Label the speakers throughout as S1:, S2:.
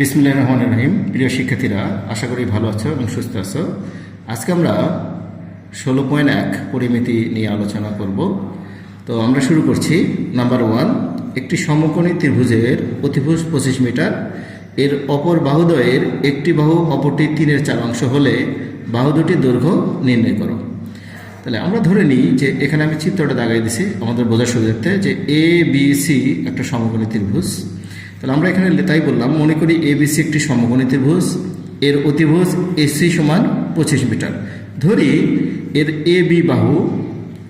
S1: বিসমুল্লাহ রহমান রহিম। প্রিয় শিক্ষার্থীরা, আশা করি ভালো আছো এবং সুস্থ আছো। আজকে আমরা ষোলো পয়েন্ট এক পরিমিতি নিয়ে আলোচনা করব। তো আমরা শুরু করছি। নাম্বার ওয়ান, একটি সমকোণী ত্রিভুজের অতিভুজ পঁচিশ মিটার। এর অপর বাহুদ্বয়ের একটি বাহু, অপরটি তিনের চার অংশ হলে বাহু দুটির দৈর্ঘ্য নির্ণয় করো। তাহলে আমরা ধরে নিই যে এখানে আমি চিত্রটা দাগাই দিছি আমাদের বোঝার সুবিধার্থে যে এ বি সি একটা সমকোণী ত্রিভুজ। তাহলে আমরা এখানে তাই বললাম, মনে করি এ বি সি একটি সমকোণী ত্রিভুজ এর অতিভুজ এসি সমান পঁচিশ মিটার। ধরি এর এ বি বাহু,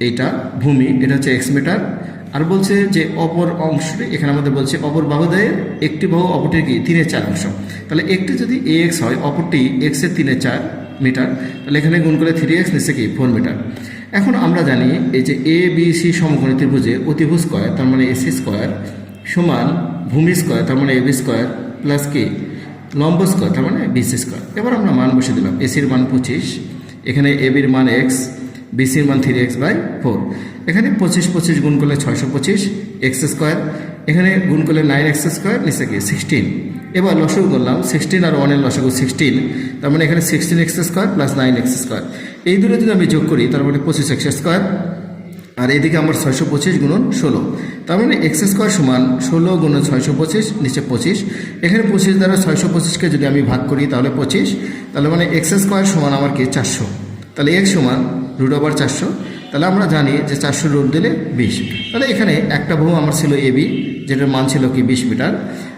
S1: এটা ভূমি, এটা হচ্ছে এক্স মিটার, আর বলছে যে অপর অংশটি, এখানে আমাদের বলছে অপর বাহুদয়ের একটি বাহু অপরটির কি? তিনের চার অংশ। তাহলে একটি যদি এ এক্স হয়, অপরটি এক্সের তিনে চার মিটার, তাহলে এখানে গুণ করে থ্রি এক্স নিচ্ছে কি? Four metre. এখন আমরা জানি এই যে এ বি সি সমকোণী ত্রিভুজে অতিভুজ স্কয়ার তার মানে এসি স্কয়ার সমান ভূমি স্কয়ার, তার মানে এবি স্কয়ার প্লাস কি লম্ব স্কয়ার, তার মানে বিসি স্কয়ার। এবার আমরা মান বসে দিলাম এসির মান পঁচিশ, এখানে এবির মান এক্স বিসির মান থ্রি এক্স বাই ফোর এখানে পঁচিশ পঁচিশ গুণ করলে ছয়শো পঁচিশ এক্স স্কোয়ার, এখানে গুণ করলে নাইন এক্স স্কোয়ার, নিচে কি সিক্সটিন এবার লসগু করলাম সিক্সটিন আর ওয়ানের লসগু সিক্সটিন তার মানে এখানে sixteen X square plus nine X square. এই দুটো যদি আমি যোগ করি, তার মানে পঁচিশ এক্স স্কোয়ার আর এদিকে আমার ছয়শো পঁচিশ গুণন ষোলো। তার মানে এক্স স্কোয়ার সমান ষোলো গুণন ছয়শো পঁচিশ নিচে পঁচিশ। এখানে পঁচিশ দ্বারা ছয়শো পঁচিশকে যদি আমি ভাগ করি তাহলে পঁচিশ। তাহলে মানে এক্স স্কোয়ার সমান আমার কি? চারশো। তাহলে এক্স সমান রুট ওভার চারশো। তাহলে আমরা জানি যে চারশো রুট দিলে বিশ। তাহলে এখানে একটা বহু আমার ছিল এবি যেটার মান ছিল কি? বিশ মিটার।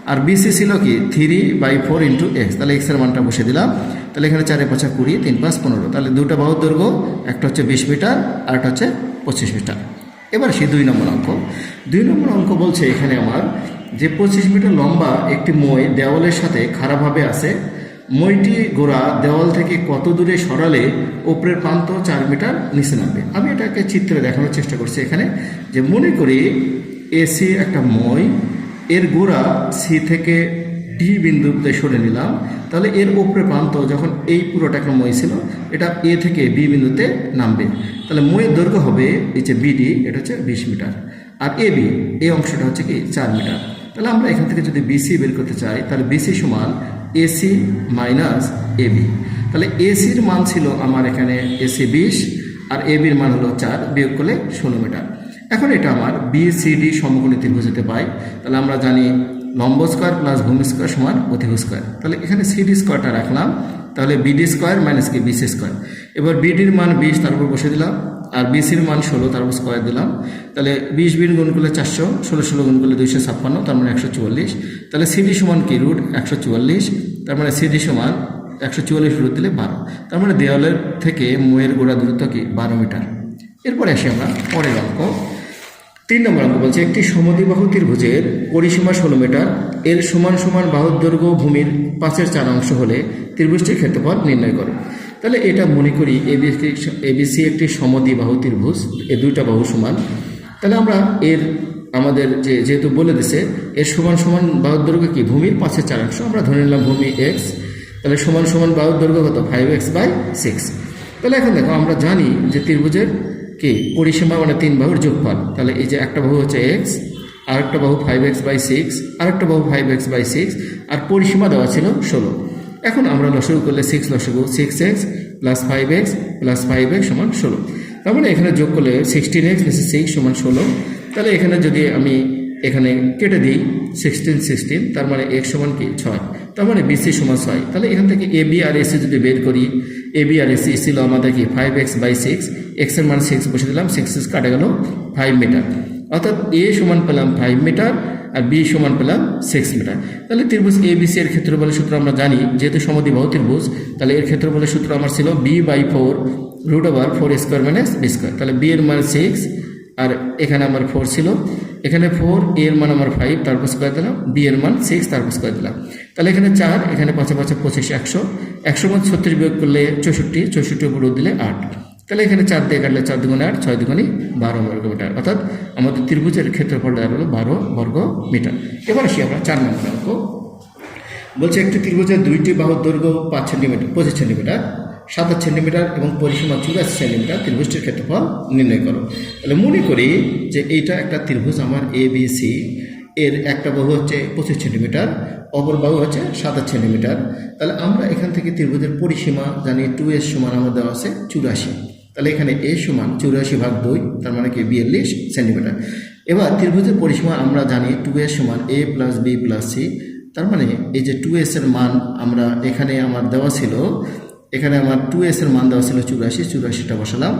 S1: আর বিসি ছিল কি? Three by four into X. তাহলে এক্সের মানটা বসে দিলাম। তাহলে এখানে চারে পাঁচা কুড়ি, তিন পাঁচ পনেরো। তাহলে দুটো বাহুর দৈর্ঘ্য, একটা হচ্ছে বিশ মিটার, আর একটা হচ্ছে পঁচিশ মিটার। এবার সেই দুই নম্বর অঙ্ক। দুই নম্বর অঙ্ক বলছে এখানে আমার যে পঁচিশ মিটার লম্বা একটি মই দেওয়ালের সাথে খারাপভাবে আছে, মইটি গোড়া দেওয়াল থেকে কত দূরে সরালে ওপরের প্রান্ত চার মিটার নিচে নামবে। আমি এটাকে চিত্রে দেখানোর চেষ্টা করছি এখানে যে মনে করি এসি একটা মই, এর গোড়া সি থেকে ডি বিন্দুতে সরে নিলাম, তাহলে এর ওপরে প্রান্ত যখন এই পুরোটা একটা মই ছিল, এটা এ থেকে বি বিন্দুতে নামবে। তাহলে মইয়ের দৈর্ঘ্য হবে এই যে বিডি এটা হচ্ছে বিশ মিটার। আর এ বি এই অংশটা হচ্ছে কি চার মিটার। তাহলে আমরা এখান থেকে যদি বিসি বের করতে চাই, তাহলে বিসি সমান এসি মাইনাস এবি তাহলে এসির মান ছিল আমার এখানে এসি বিশ, আর এবির মান হলো চার, বিয়োগ করলে ষোলো মিটার। এখন এটা আমার বিসিডি সমকোণী ত্রিভুজ হতে পাই তাহলে আমরা জানি লম্ব স্কোয়ার প্লাস ভূমি স্কোয়ার সমান অতিভু স্কোয়ার। তাহলে এখানে সিডি স্কোয়ারটা রাখলাম। তাহলে বিডি স্কোয়ার মাইনাস কি বিসি স্কোয়ার। এবার বিডির মান বিশ তারপর বসে দিলাম। আর বিসির মান ষোলো তারপর স্কোয়ার দিলাম। তাহলে বিশ বিন গুণ করলে চারশো, ষোলো ষোলো গুণ করলে দুইশো ছাপ্পান্ন, তার মানে একশো চুয়াল্লিশ। তাহলে সিডি সমান কি রুট একশো চুয়াল্লিশ, তার মানে সিডি সমান একশো চুয়াল্লিশ রুট দিলে বারো। তার মানে দেওয়ালের থেকে মোয়ের গোড়া দূরত্ব কি? বারো মিটার। এরপরে আসি আমরা পরের অঙ্ক। তিন নম্বর অঙ্ক বলছে, একটি সমদ্বিবাহু ত্রিভুজের পরিসীমা ষোলো মিটার, এর সমান সমান বাহুর দৈর্ঘ্য ভূমির পাঁচের চার অংশ হলে ত্রিভুজটির ক্ষেত্রফল নির্ণয় করো। তাহলে এটা মনে করি এবিসি এবিসি একটি সমদ্বিবাহু ত্রিভুজ, এ দুইটা বাহু সমান। তাহলে আমরা এর, আমাদের যে যেহেতু বলে দিছে, এর সমান সমান বাহুর দৈর্ঘ্য কি? ভূমির পাঁচের চার অংশ। আমরা ধরে নিলাম ভূমি এক্স, তাহলে সমান সমান বাহুর দৈর্ঘ্য কত? ফাইভ এক্স বাই সিক্স তাহলে এখন দেখো, আমরা জানি যে ত্রিভুজের কি? পরিসীমা মানে তিন বাহুর যোগফল। তাহলে এই যে একটা বাহু হচ্ছে এক্স আরেকটা বাহু ফাইভ এক্স বাই সিক্স আরেকটা বাহু ফাইভ এক্স বাই সিক্স আর পরিসীমা দেওয়া ছিল ষোলো। এখন আমরা লসগু করলে six লসগু six X plus five X plus five X সমান ষোলো। তার মানে এখানে যোগ করলে সিক্সটিন এক্স প্লাস সিক্স সমান ষোলো। তাহলে এখানে যদি আমি এখানে কেটে দিই সিক্সটিন সিক্সটিন তার মানে এক্স সমান কি? ছয়। তার মানে বিসি সমান ছয়। তাহলে এখান থেকে এ বি আর এসি যদি বের করি এ বি ছিল আমাদের কি? ফাইভ এক্স বাই সিক্স এক্সের মান সিক্স বসে দিলাম সিক্স সিক্স কাটে গেল ফাইভ মিটার অর্থাৎ এ সমান পেলাম ফাইভ মিটার আর বি সমান পেলাম সিক্স মিটার তাহলে ত্রিভুজ এ বি সি এর ক্ষেত্রফলের সূত্র আমরা জানি, যেহেতু সমদ্বিবাহু ত্রিভুজ, তাহলে এর ক্ষেত্রফলের সূত্র আমার ছিল B by four root over four square minus B square তাহলে বি এর মান সিক্স আর এখানে আমার ফোর ছিল এখানে ফোর এ এর মান আমার ফাইভ তারপর স্কোয়ার দিলাম বি এর মান সিক্স তারপর স্কোয়ার দিলাম। তাহলে এখানে চার, এখানে পাঁচে পাঁচে পঁচিশ, একশো। একশো মধ্যে ছত্রিশ বিয়োগ করলে চৌষট্টি চৌষট্টি উপর দিলে আট। তাহলে এখানে চার দিয়ে কাটলে চার দুগুণে আট, ছয় দুগুণে বারো বর্গ মিটার। অর্থাৎ আমাদের ত্রিভুজের ক্ষেত্রফল হলো বারো বর্গ মিটার। এবার আসি আমরা চার নম্বর অঙ্ক। বলছে একটি ত্রিভুজের দুইটি বাহুর দৈর্ঘ্য পাঁচ সেন্টিমিটার, পঁচিশ সেন্টিমিটার। সাতাশ সেন্টিমিটার এবং পরিসীমা চুরাশি সেন্টিমিটার ত্রিভুজটির ক্ষেত্রফল নির্ণয় করো। তাহলে মনে করি যে এইটা একটা ত্রিভুজ আমার এ বি সি এর একটা বাহু হচ্ছে পঁচিশ সেন্টিমিটার, অপর বাহু হচ্ছে সাতাশ সেন্টিমিটার। তাহলে আমরা এখান থেকে ত্রিভুজের পরিসীমা জানি টু এস সমান আমার দেওয়া আছে চুরাশি। তাহলে এখানে এ সমান চুরাশি ভাগ দুই, তার মানে কি বিয়াল্লিশ সেন্টিমিটার। এবার ত্রিভুজের পরিসীমা আমরা জানি টু এর সমান A plus B plus C তার মানে এই যে টু এস এর মান আমরা এখানে আমার দেওয়া ছিল এখানে আমার টু এস এর মান দেওয়া ছিল চুরাশি, চুরাশিটা বসালাম।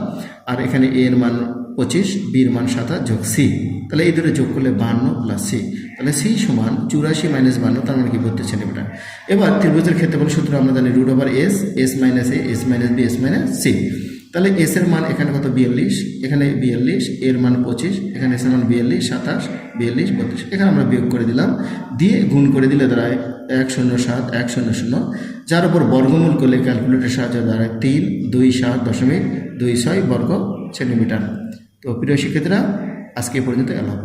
S1: আর এখানে এ এর মান পঁচিশ বির মান সাতাশ যোগ সি তাহলে এই দুটো যোগ করলে বান্ন প্লাস সি তাহলে সি সমান চুরাশি মাইনাস বান্ন, তার মানে কি বত্রিশ সেন্টিমিটার এবার ত্রিভুজের ক্ষেত্রফল সূত্র আমরা জানি root over S S minus A S minus B S minus C তাহলে এস এর মান এখানে কত? বিয়াল্লিশ। এখানে বিয়াল্লিশ এর মান পঁচিশ, এখানে এস এর মান বিয়াল্লিশ, সাতাশ, বিয়াল্লিশ, বত্রিশ। এখানে আমরা বিয়োগ করে দিলাম। দিয়ে গুণ করে দিলে দাঁড়ায় এক শূন্য সাত, এক শূন্য শূন্য, যার উপর বর্গমূল করলে ক্যালকুলেটর সাহায্যে দাঁড়ায় তিন, দুই, সাত দশমিক দুই ছয় বর্গ সেন্টিমিটার। তো প্রিয় শিক্ষার্থীরা, আজকে পর্যন্ত আল্লাহ